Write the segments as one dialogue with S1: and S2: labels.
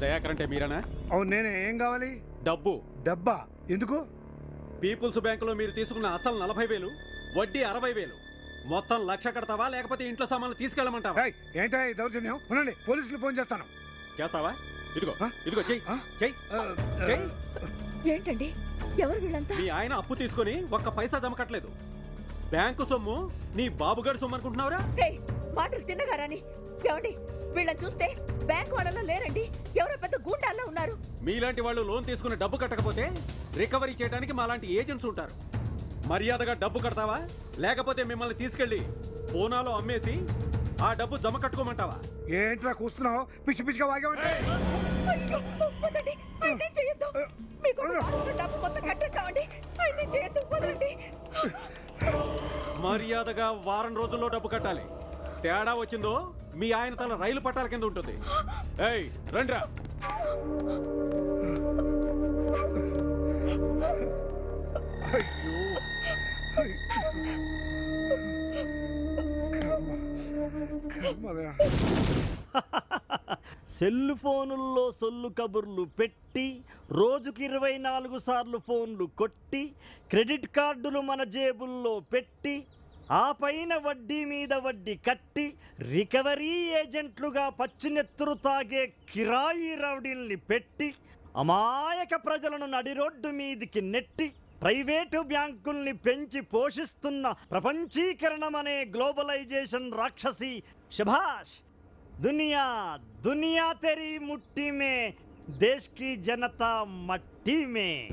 S1: దయాకర్ అంటే మీరేనా?
S2: అవును నేనే. ఏం కావాలి?
S1: డబ్బు.
S2: డబ్బా? ఎందుకు?
S1: పీపుల్స్ బ్యాంకులో మీరు తీసుకున్న అసలు నలభై వేలు వడ్డీ అరవై వేలు. మొత్తం లక్ష కడతావా లేకపోతే ఇంట్లో సామాన్లు తీసుకెళ్ళమంటావా?
S2: ఏయ్, ఏంటా దౌర్జన్యం? ఉండండి పోలీసులు ఫోన్ చేస్తాను.
S1: చేస్తావా? ఇదిగో
S2: ఆ?
S1: ఇదిగో చెయ్యి? చెయ్యి
S3: ఏంటండి? ఎవరు వీళ్ళంతా?
S1: మీ ఆయన అప్పు తీసుకొని ఒక్క పైసా జమ కట్టలేదు. బ్యాంకు సొమ్ము నీ బాబుగారి సొమ్ము అనుకుంటున్నావురా?
S3: ఏయ్, మాటలు తిన్నగారని ఏమండి? వీళ్ళని చూస్తే బ్యాంక్ వాళ్ళలో లేరండి. ఎవరో పెద్ద గూండాల్లో ఉన్నారు.
S1: మీలాంటి వాళ్ళు లోన్ తీసుకుని డబ్బు కట్టకపోతే రికవరీ చేయడానికి మాలాంటి ఏజెంట్స్ ఉంటారు. మర్యాదగా డబ్బు కడతావా? లేకపోతే మిమ్మల్ని తీసుకెళ్ళి పూనాలో అమ్మేసి ఆ డబ్బు జమ కట్టుకోమంటావా?
S2: ఏంట్రా కూస్తున్నావు? పిచ్చి పిచ్చిగా
S3: వదలండి.
S1: మర్యాదగా వారం రోజుల్లో డబ్బు కట్టాలి. తేడా వచ్చిందో మీ ఆయన తల రైలు పట్టాల కింద ఉంటుంది. ఏయ్ రండ్రా.
S4: సెల్ ఫోనుల్లో సొల్లు కబుర్లు పెట్టి రోజుకి ఇరవై నాలుగు సార్లు ఫోన్లు కొట్టి క్రెడిట్ కార్డులు మన జేబుల్లో పెట్టి ఆ పైన వడ్డీ మీద వడ్డీ కట్టి రికవరీ ఏజెంట్లుగా పచ్చినెత్తురు తాగే కిరాయి రౌడీల్ని పెట్టి అమాయక ప్రజలను నడిరోడ్డు మీదికి నెట్టి ప్రైవేటు బ్యాంకుల్ని పెంచి పోషిస్తున్న ప్రపంచీకరణమనే గ్లోబలైజేషన్ రాక్షసి శభాష్. దునియా దునియా తెరి ముట్టిమే దేశ్ జనతా
S5: మట్టిమే.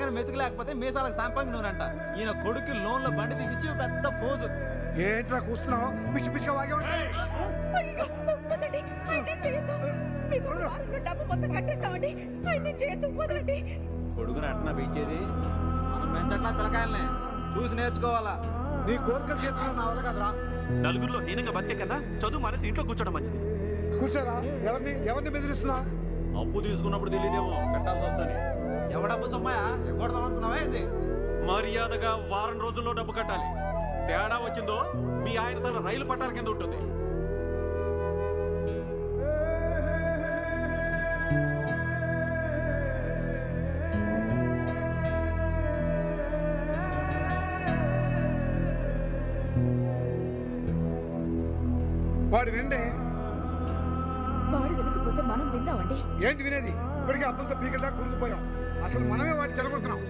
S5: అబ్బా మెంగన మెతుకు లేకపోతే మీసాలకు సాంపంగి నూనంట. ఈయన కొడుకు లోన్లో బండి తీసిచ్చి పెద్ద ఫోజు.
S2: ఏంట్రా కూస్తున్నావు? పిచ్చి పిచ్చిగా
S3: వదలండి.
S5: కొడుకుని అట్నా పెంచేది మనం పెంచట్లా పిల్లకాయలనే. చూసి నేర్చుకోవాలా.
S2: నీ కోరికలు చేస్తున్నావు నా వల్ల కదరా.
S6: నలుగురిలో హీనంగా బతికే కన్నా చదువు మానేసి ఇంట్లో కూర్చోవడం మంచిది.
S2: కూర్చోరా. ఎవరిని ఎవరిని బెదిరిస్తున్నా?
S1: అప్పు తీసుకున్నప్పుడు తెలియదేమో కట్టాల్సి వస్తుంది.
S5: ఎవడబ్బు సొమ్మయా? ఎగ్గొడదాం అనుకున్నావా ఏంది?
S1: మర్యాదగా వారం రోజుల్లో డబ్బు కట్టాలి. తేడా వచ్చిందో మీ ఆయన తల రైలు పట్టాల కింద ఉంటుంది.
S2: వాడు
S3: వినకపోతే మనం విందామండి.
S2: ఏంటి వినేది? ఇప్పటికే అప్పులతో పీకదా కురిగిపోయాం. అసలు మనమే వాడిని చెడగొడుతున్నాం.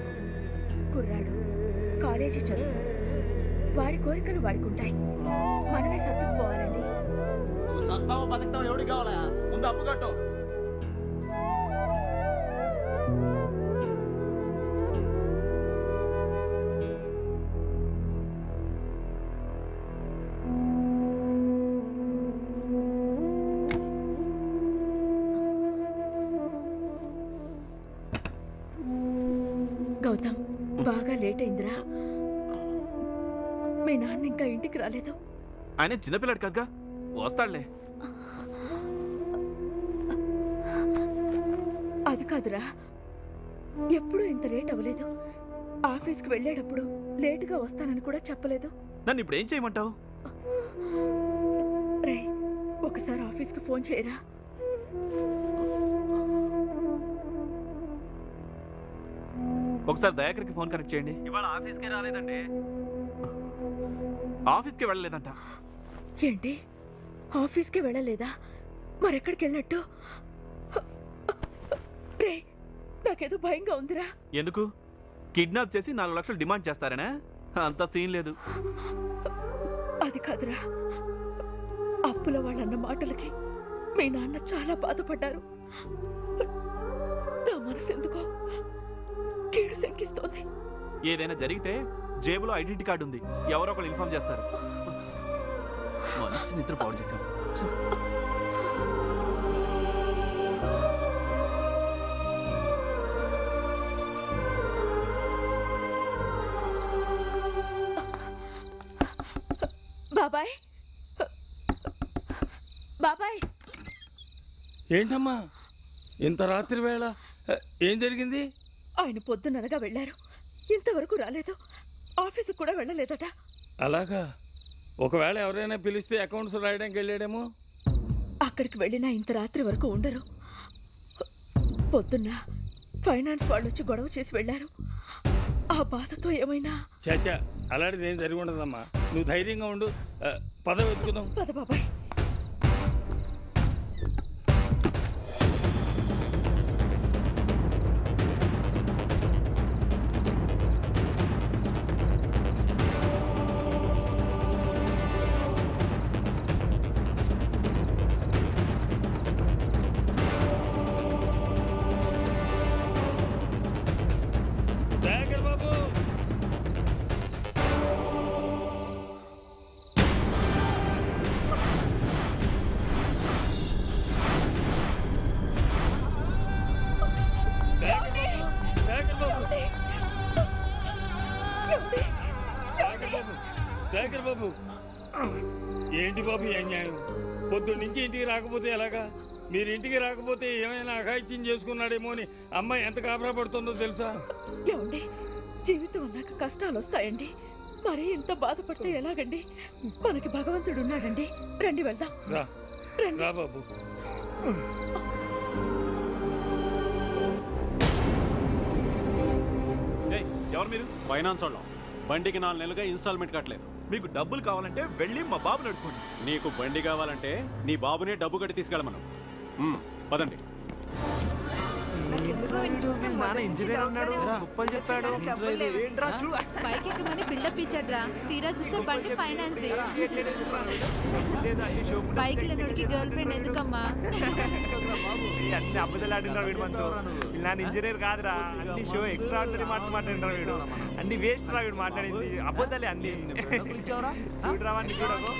S3: కుర్రాడు కాలేజీ చదువు. వాడి కోరికలు వాడుకుంటాయి. మనమే సర్దుకుపోవాలండి
S5: నువ్వు చస్తావో బతుకుతావో ఎవడికి కావాలా? ముందు అప్పు కట్టు.
S3: బాగా లేట్ అయిందిరా. మీ నాన్న ఇంకా ఇంటికి రాలేదు.
S6: ఆయన చిన్నపిల్లాడు కాదుగా? వస్తాడులే.
S3: అది కాదురా. ఎప్పుడూ ఇంత లేట్ అవ్వలేదు. ఆఫీస్కి వెళ్ళేటప్పుడు లేటుగా వస్తానని కూడా చెప్పలేదు.
S6: నన్ను ఇప్పుడు ఏం చేయమంటావు?
S3: రే ఒకసారి ఆఫీస్కి ఫోన్ చేయరా?
S6: ఒకసారి దయాకర్కి ఫోన్ కనెక్ట్ చేయండి.
S5: ఇవాళ ఆఫీస్కి రాలేదండి.
S6: ఆఫీస్కి వెళ్ళలేదంట.
S3: ఏంటి? ఆఫీస్కి వెళ్ళలేదా? మరెక్కడికి వెళ్ళినట్టు? రే నాకేదో భయంగా ఉందిరా.
S6: ఎందుకు? కిడ్నాప్ చేసి నాలుగు లక్షలు డిమాండ్ చేస్తారనే? అంత సీన్ లేదు.
S3: అది కాదురా. అప్పుల వాళ్ళన్న మాటలకి మీ నాన్న చాలా బాధపడ్డారు. నా మనసు ఎందుకో కీడు శంకిస్తోంది.
S6: ఏదైనా జరిగితే జేబులో ఐడెంటిటీ కార్డు ఉంది. ఎవరో ఒకరు ఇన్ఫార్మ్ చేస్తారు. మంచి నిద్ర పాడు చేశాం
S3: బాబాయ్. బాబాయ్.
S7: ఏంటమ్మా? ఇంత రాత్రి వేళ ఏం జరిగింది?
S3: ఆయన పొద్దుననగా వెళ్ళారు. ఇంతవరకు రాలేదు. ఆఫీసుకు కూడా వెళ్ళలేదట.
S7: అలాగా? ఒకవేళ ఎవరైనా పిలిస్తే అకౌంట్స్ రాయడానికి వెళ్ళాడేమో?
S3: అక్కడికి వెళ్ళినా ఇంత రాత్రి వరకు ఉండరు. పొద్దున్న ఫైనాన్స్ వాళ్ళు వచ్చి గొడవ చేసి వెళ్ళారు. ఆ బాధతో ఏమైనా?
S7: చాచా అలాంటిది ఏం జరిగి ఉండదమ్మా. నువ్వు ధైర్యంగా ఉండు. పద వెతుకుదాం
S3: పద బాబాయ్.
S7: ఏంటి బాబు అన్యాయం. పొద్దున్న నుంచి ఇంటికి రాకపోతే ఎలాగా? మీరు ఇంటికి రాకపోతే ఏమైనా అఘాయిత్యం చేసుకున్నాడేమో అని అమ్మాయి ఎంత కాపరా పడుతుందో తెలుసా?
S3: ఏమండి జీవితం అన్నాక కష్టాలు వస్తాయండి. మరి ఇంత బాధపడితే ఎలాగండి? మనకి భగవంతుడు ఉన్నాడండి. రండి వెళ్దాం.
S7: రా.
S3: రండి.
S7: రా బాబు.
S6: ఏయ్, ఎవరు మీరు?
S1: ఫైనాన్స్ వాళ్ళం. బండికి నాలుగు నెలలుగా ఇన్స్టాల్మెంట్ కట్టలేదు.
S6: మీకు డబ్బులు కావాలంటే వెళ్ళి మా బాబు అడుకోండి
S1: నీకు బండి కావాలంటే నీ బాబునే డబ్బు కట్టి తీసుకెళ్ళమను. పదండి.
S5: ఇంజనీర్ ఉన్నాడు. గొప్పలు చెప్పాడు.
S8: బైక్ ఎక్కమని బిల్డప్ ఇచ్చాడ్రా. తీరా చూస్తే బండి ఫైనాన్స్ ది. బైక్ లేనోడికి గర్ల్ ఫ్రెండ్ ఎందుకమ్మా?
S5: అన్ని అబద్ధాలు ఆడినా వీడు మనతో. ఇలాంటి ఇంజనీర్ కాదురా. అన్ని షో ఎక్స్ట్రా ఆర్డినరీ మాట మాట్లాడినా వీడు. అన్ని వేస్ట్ రా వీడు మాట్లాడింది. అబద్ధాలే అన్ని. చూడరా వాడిని చూడకు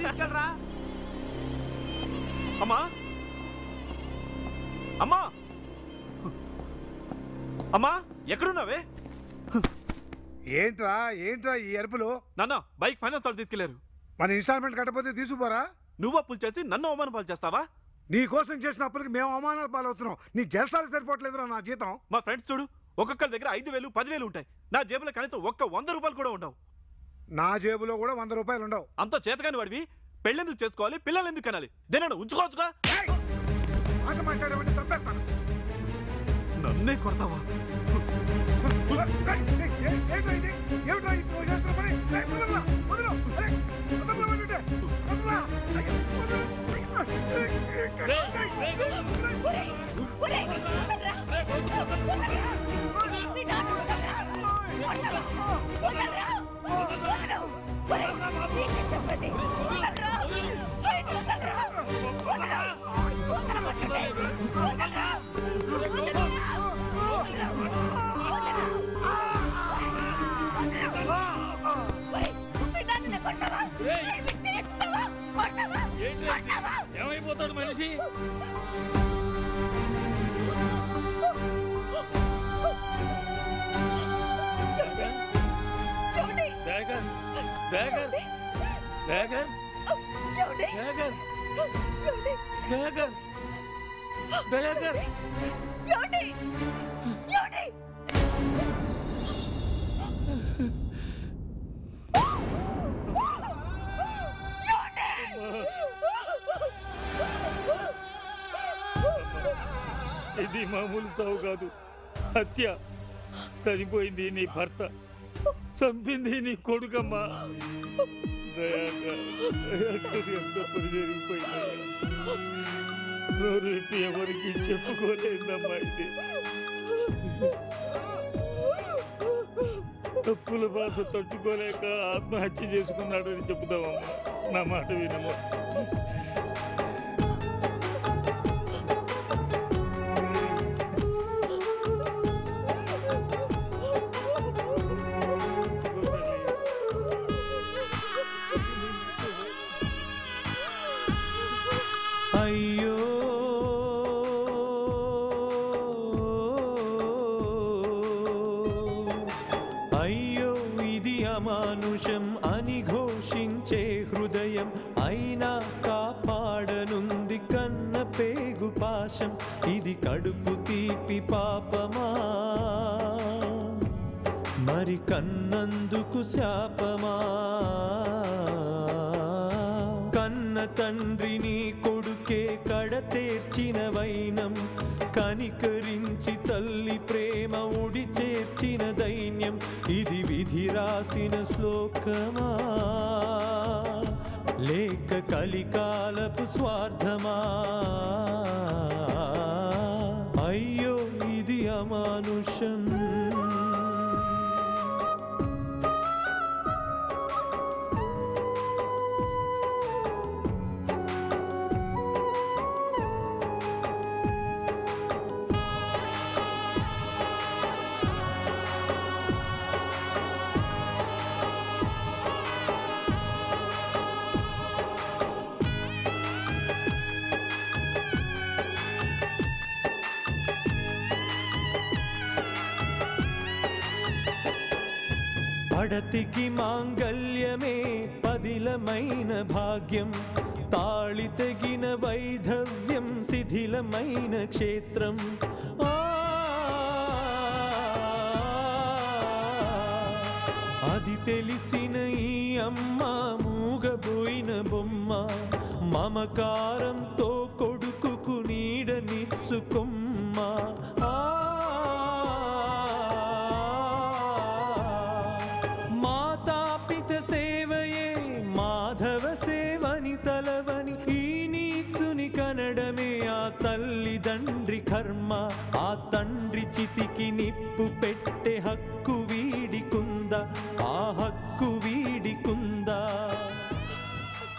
S5: తీసుకెళ్ళరా?
S6: అమ్మా. అమ్మా! అమ్మా ఎక్కడున్నావే?
S2: ఏంట్రా ఏంట్రా ఈ అరుపులు
S6: నాన్న బైక్ ఫైనాన్స్ వాళ్ళు తీసుకెళ్ళారు.
S2: మన ఇన్స్టాల్మెంట్ కట్టకపోతే తీసుకుపోరా?
S6: నువ్వు అప్పులు చేసి నన్ను అవమాన పాలు చేస్తావా?
S2: నీ కోసం చేసిన అప్పులకి మేము అవమానాలు పాలవుతున్నాం. నీ జలసాలు సరిపోవట్లేదురా నా జీతం.
S6: మా ఫ్రెండ్స్ చూడు ఒక్కొక్కరి దగ్గర ఐదు వేలు పదివేలు ఉంటాయి. నా జేబులో కనీసం ఒక్క వంద రూపాయలు కూడా ఉండవు.
S2: నా జేబులో కూడా వంద రూపాయలు ఉండవు.
S6: అంత చేతగాని వాడివి. పెళ్ళెందుకు చేసుకోవాలి? పిల్లలు ఎందుకు కనాలి? దేనైనా ఉంచుకోవచ్చుగా!
S2: మాట మాట్లాడమంటే చంపేస్తాను.
S6: నన్నే కొడతావా?
S7: దయాకర్ దయాకర్ దయాకర్ దయాకర్ దయాకర్ ఇది మామూలు చావు కాదు హత్య చనిపోయింది నీ భర్త చంపింది నీ కొడుకమ్మా. ఎంత పని జరిగిపోయింది ఎవరికి చెప్పుకోలేదమ్మా ఇది. తప్పుల బాధ తట్టుకోలేక ఆత్మహత్య చేసుకున్నాడని చెప్తావమ్మా నా మాట వినమ్మా.
S9: తీపి పాపమా? మరి కన్నందుకు శాపమా? కన్న తండ్రిని కొడుకే కడతేర్చిన వైనం కనికరించి తల్లి ప్రేమ ఉడి చేర్చిన దైన్యం ఇది విధి రాసిన శ్లోకమా? లేక కలికాలపు స్వార్థమా? मानुषम् నడతికి మాంగల్యమే పదిలమైన భాగ్యం. తాళి తెగిన వైధవ్యం శిథిలమైన క్షేత్రం. అది తెలిసిన ఈ అమ్మ మూగబోయిన బొమ్మ మమకారంతో కొడుకుకు నీడనిచ్చుకొమ్మ